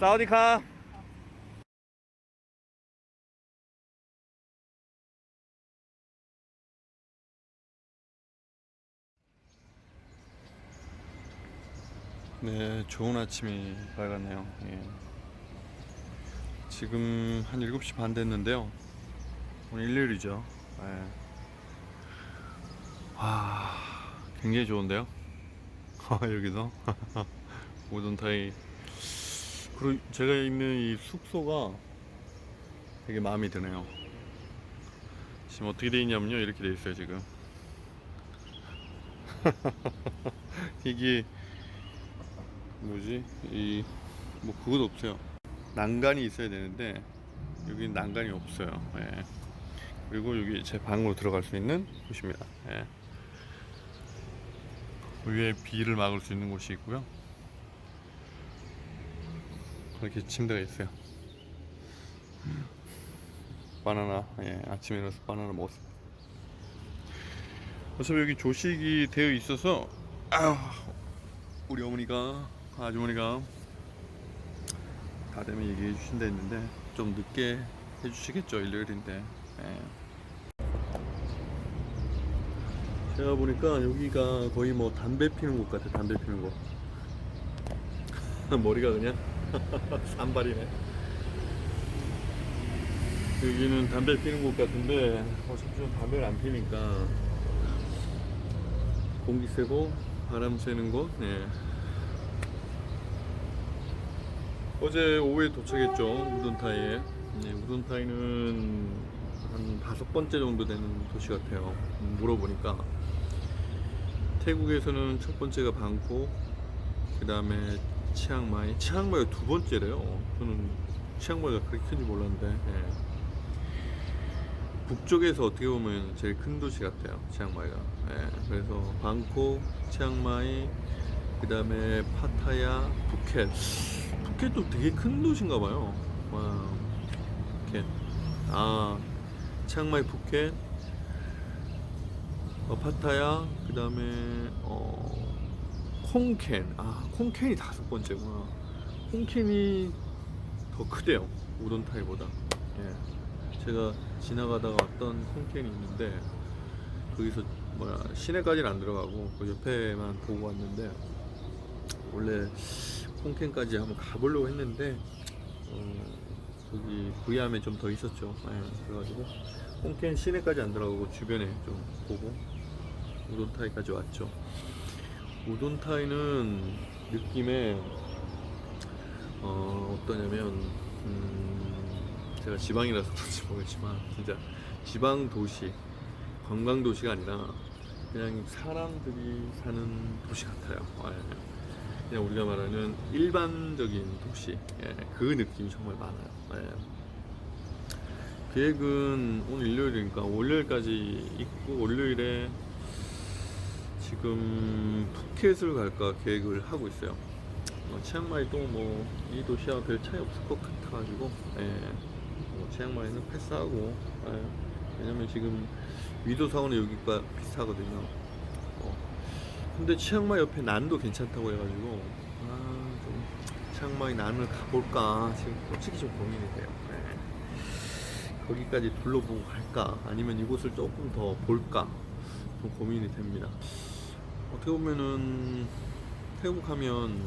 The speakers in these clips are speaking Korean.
사우디카. 네, 좋은 아침이 밝았네요. 예. 지금 한 7시 반 됐는데요. 오늘 일요일이죠. 예. 와, 굉장히 좋은데요. 여기서 오돈타이. 그리고 제가 있는 이 숙소가 되게 마음에 드네요. 지금 어떻게 돼 있냐면요, 이렇게 돼 있어요 지금. 이게 뭐지? 이 뭐 그것도 없어요. 난간이 있어야 되는데 여기는 난간이 없어요. 예. 그리고 여기 제 방으로 들어갈 수 있는 곳입니다. 예. 위에 비를 막을 수 있는 곳이 있고요. 이렇게 침대가 있어요. 바나나, 예, 아침에 일어나서 바나나 먹었어요. 어차피 여기 조식이 되어 있어서, 아유, 우리 어머니가, 아주머니가 다 되면 얘기해 주신다 했는데, 좀 늦게 해주시겠죠, 일요일인데. 예. 제가 보니까 여기가 거의 뭐 담배 피는 곳 같아, 담배 피는 곳. 머리가 그냥 산발이네. 여기는 담배 피는 곳 같은데 어차피 좀 담배를 안 피니까 공기 쐬고 바람 쐬는 곳. 예. 어제 오후에 도착했죠 우돈타이에. 네, 우돈타이는 한 다섯 번째 정도 되는 도시 같아요. 음, 물어보니까 태국에서는 첫 번째가 방콕, 그 다음에 치앙마이. 치앙마이가 두 번째래요. 저는 치앙마이가 그렇게 큰지 몰랐는데. 예. 북쪽에서 어떻게 보면 제일 큰 도시 같아요. 치앙마이가. 예. 그래서 방콕, 치앙마이, 그 다음에 파타야, 푸켓. 푸켓도 되게 큰 도시인가 봐요. 와, 푸켓. 아, 치앙마이, 푸켓. 어, 파타야, 그 다음에, 어, 콩켄. 아, 콩켄이 다섯 번째구나. 콩켄이 더 크대요. 우돈타이보다. 예. 제가 지나가다가 왔던 콩켄이 있는데, 거기서, 뭐야, 시내까지는 안 들어가고, 그 옆에만 보고 왔는데, 원래 콩켄까지 한번 가보려고 했는데, 어, 거기 부이암에 좀 더 있었죠. 예, 그래가지고, 콩켄 시내까지 안 들어가고, 주변에 좀 보고, 우돈타이까지 왔죠. 우돈타이는 느낌에 어, 어떠냐면 음, 제가 지방이라서 그런지 모르겠지만 진짜 지방 도시 관광 도시가 아니라 그냥 사람들이 사는 도시 같아요. 예. 그냥 우리가 말하는 일반적인 도시 예, 그 느낌이 정말 많아요. 예. 계획은 오늘 일요일이니까 월요일까지 있고 월요일에 지금 푸켓을 갈까 계획을 하고 있어요. 어, 치앙마이도 뭐 이 도시와 별 차이 없을 것 같아가지고, 예, 뭐 치앙마이는 패스하고, 예, 왜냐면 지금 위도 사원은 여기가 비슷하거든요. 어, 근데 치앙마이 옆에 난도 괜찮다고 해가지고, 아, 좀 치앙마이 난을 가볼까 지금 솔직히 좀 고민이 돼요. 예. 거기까지 둘러보고 갈까 아니면 이곳을 조금 더 볼까 좀 고민이 됩니다. 어떻게 보면은 태국 하면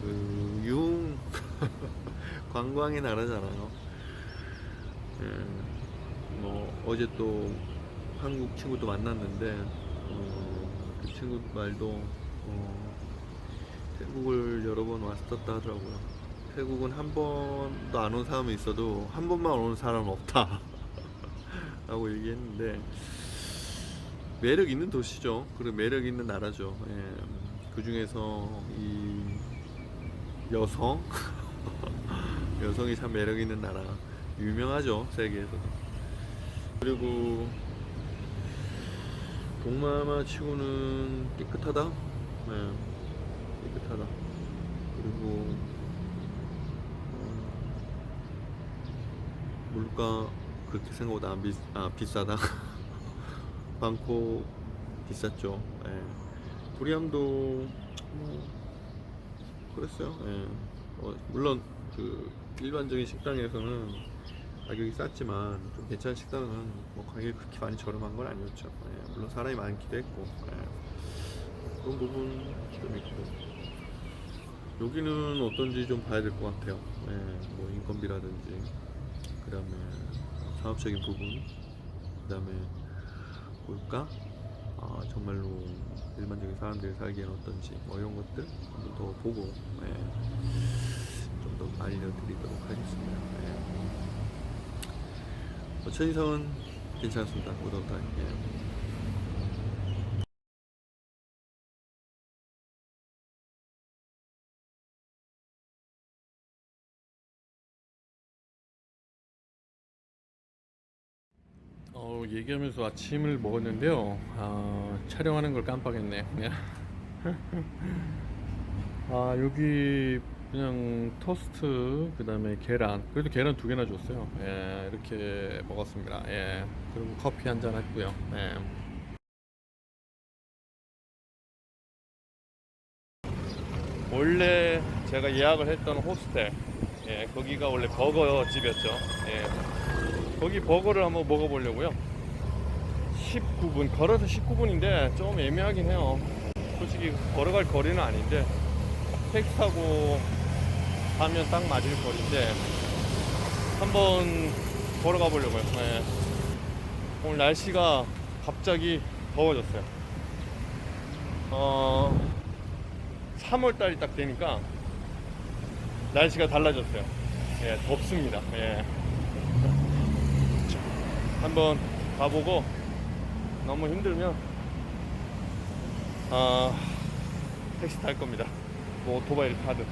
그 유흥 관광의 나라잖아요. 예, 뭐 어제 또 한국 친구도 만났는데 어, 그 친구 말도 어, 태국을 여러 번 왔었다 하더라고요. 태국은 한 번도 안 온 사람이 있어도 한 번만 오는 사람은 없다. 라고 얘기했는데 매력 있는 도시죠. 그리고 매력 있는 나라죠. 그 중에서 이 여성 여성이 참 매력 있는 나라 유명하죠 세계에서도. 그리고 동남아 치고는 깨끗하다. 네, 깨끗하다. 그리고 어, 물가 그렇게 생각보다 안 비, 아, 비싸다. 많고 비쌌죠. 예. 부리암도 뭐 그랬어요. 예. 어, 물론 그 일반적인 식당에서는 가격이 쌌지만 좀 괜찮은 식당은 뭐 가격이 그렇게 많이 저렴한 건 아니었죠. 예, 물론 사람이 많기도 했고 예, 그런 부분 좀 있고 여기는 어떤지 좀 봐야 될 것 같아요. 예, 뭐 인건비라든지 그 다음에 상업적인 부분, 그 다음에 물가, 아, 정말로 일반적인 사람들이 살기에는 어떤지 뭐 이런 것들 한번 더 보고 예, 좀더 알려드리도록 하겠습니다. 예. 뭐 첫인상은 괜찮습니다. 무더다 예. 얘기하면서 아침을 먹었는데요. 아, 촬영하는 걸 깜빡했네. 아, 여기 그냥 토스트, 그 다음에 계란. 그래도 계란 두 개나 줬어요. 예, 이렇게 먹었습니다. 예. 그리고 커피 한 잔 했고요. 예. 원래 제가 예약을 했던 호스텔, 예, 거기가 원래 버거 집이었죠. 예. 거기 버거를 한번 먹어보려고요. 19분 걸어서 19분인데 좀 애매하긴 해요. 솔직히 걸어갈 거리는 아닌데 택시 타고 가면 딱 맞을 거리인데 한번 걸어가 보려고요. 네. 오늘 날씨가 갑자기 더워졌어요. 어, 3월 달이 딱 되니까 날씨가 달라졌어요. 예, 덥습니다. 예. 한번 가보고 너무 힘들면 아 택시 탈 겁니다. 뭐 오토바이를 타든.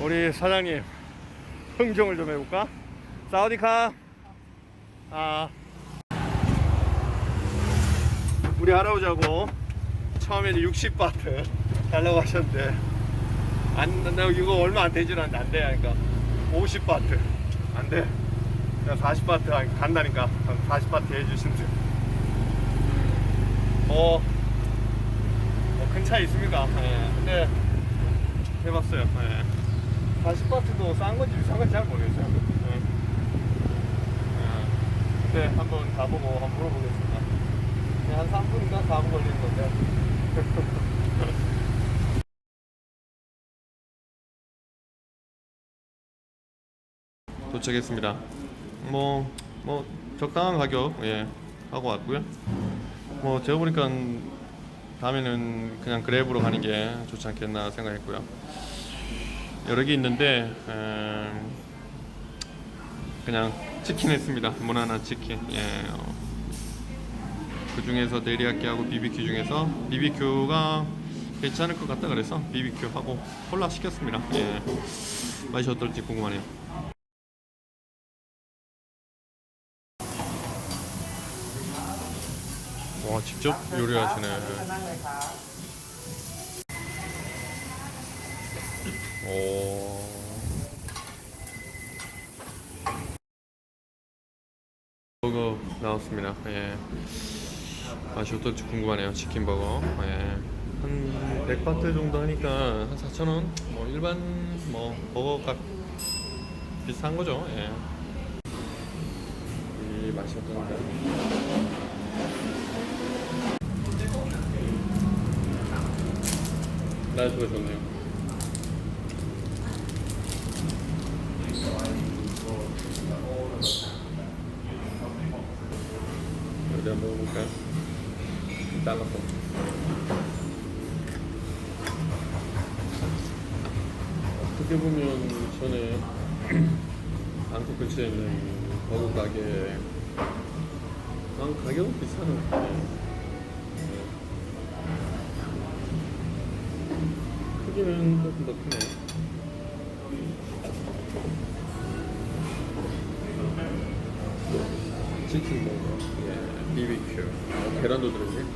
우리 사장님 흥정을 좀 해볼까? 사우디카. 아. 우리 할아버지하고 처음에는 60바트 달라고 하셨는데 안, 나 이거 얼마 안 되질 않는데 안 돼. 하니까 50바트 안 돼. 내가 40바트 간다니까 40바트 해주신대. 어, 뭐큰 차이 있습니까? 예. 근데 해봤어요. 예. 40바트도 싼 건지 비싼 건지 잘 모르겠어요. 예. 예. 한번 가보고 한번 물어보겠습니다. 네, 한 3분인가 4분 걸리는 건데. 도착했습니다. 뭐, 뭐, 적당한 가격, 예, 하고 왔고요. 뭐, 제가 보니까 다음에는 그냥 그랩으로 가는 게 좋지 않겠나 생각했고요. 여러 개 있는데, 음, 그냥 치킨 했습니다. 무난한 치킨. 예, 어, 그 중에서 데리야끼하고 BBQ 중에서 BBQ가 괜찮을 것 같다 그래서 BBQ 하고 콜라 시켰습니다. 예. 맛이 어떨지 궁금하네요. 와 직접 요리하시네. 오. 버거 나왔습니다. 예. 맛이 어떨지 궁금하네요. 치킨 버거. 예. 한 100바트 정도 하니까 한 4,000원? 뭐 일반 뭐 버거 값 비슷한 거죠. 예. 이 맛이 어떤가? 날씨가 좋네요. 어디 한번 먹어볼까요? 따갑고 어떻게 보면 전에 방콕 근처에 있는 버거 가게 아, 가격은 비싸는 것 같아요. 네. 크기는 조금 더 크네. 치킨 버거. 예, BBQ 어, 계란도 들어있네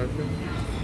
맛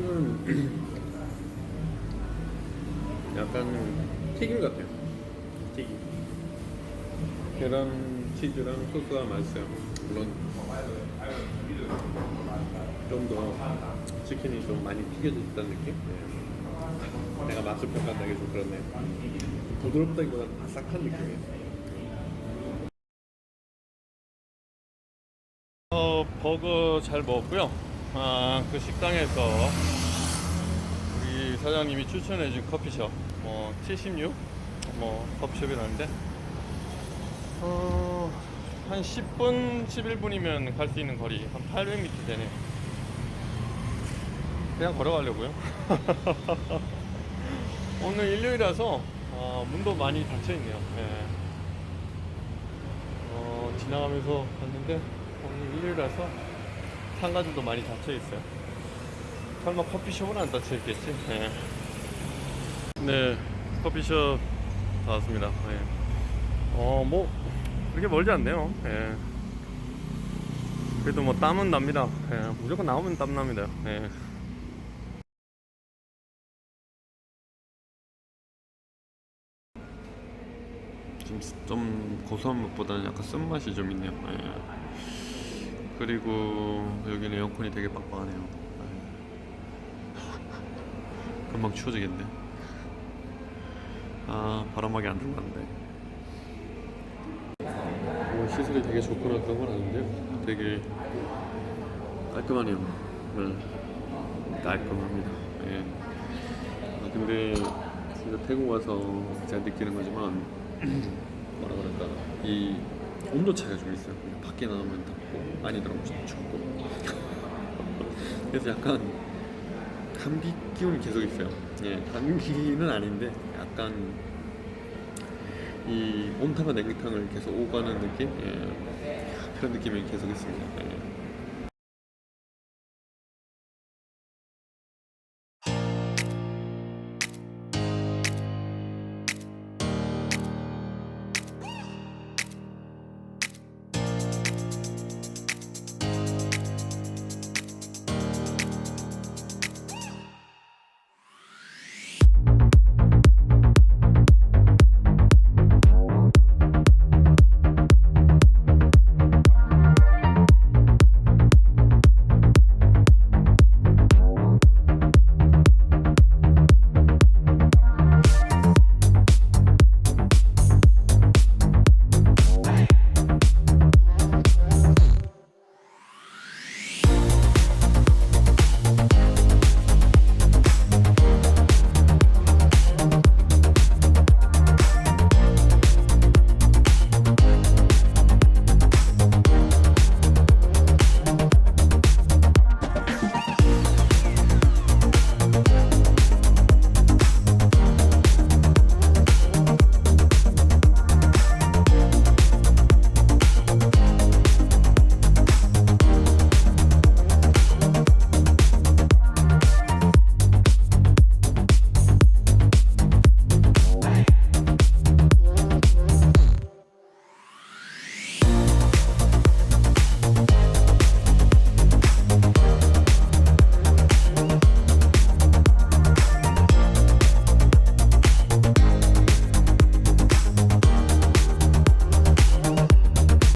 치킨은 약간 튀김 같아요. 튀김. 계란 치즈랑 소스가 맛있어요. 물론 좀 더 치킨이 좀 많이 튀겨져 있다는 느낌? 네. 내가 맛을 평가하기 좀 그렇네요. 부드럽다기보다는 바삭한 느낌이에요. 어, 버거 잘 먹었고요. 아, 그 식당에서 우리 사장님이 추천해준 커피숍, 뭐 76, 뭐 커피숍이라는데, 어, 한 10분, 11분이면 갈 수 있는 거리, 한 800m 되네요. 그냥 걸어가려고요. 오늘 일요일이라서 어, 문도 많이 닫혀 있네요. 예. 어, 지나가면서 봤는데 오늘 일요일이라서 상가들도 많이 닫혀 있어요. 설마 커피숍은 안 닫혀 있겠지? 네. 네, 커피숍 다 왔습니다. 네. 어, 뭐 그렇게 멀지 않네요. 예. 그래도 뭐 땀은 납니다. 예, 무조건 나오면 땀 납니다. 예. 좀, 좀 고소한 맛보다는 약간 쓴맛이 좀 있네요. 예. 그리고 여기는 에어컨이 되게 빡빡하네요. 예. 금방 추워지겠네. 아 바람막이 안 들어갔는데. 뭐 시설이 되게 좋거나 그런 건 아닌데요. 되게 깔끔하네요. 네. 깔끔합니다. 예. 아, 근데 진짜 태국 와서 제가 느끼는 거지만 뭐라 그럴까 이 온도 차이가 좀 있어요. 밖에 나오면 덥고 안에 들어오면 춥고 그래서 약간 감기 기운이 계속 있어요. 예, 감기는 아닌데 약간 이 온탕과 냉탕을 계속 오가는 느낌? 예, 그런 느낌이 계속 있습니다. 예.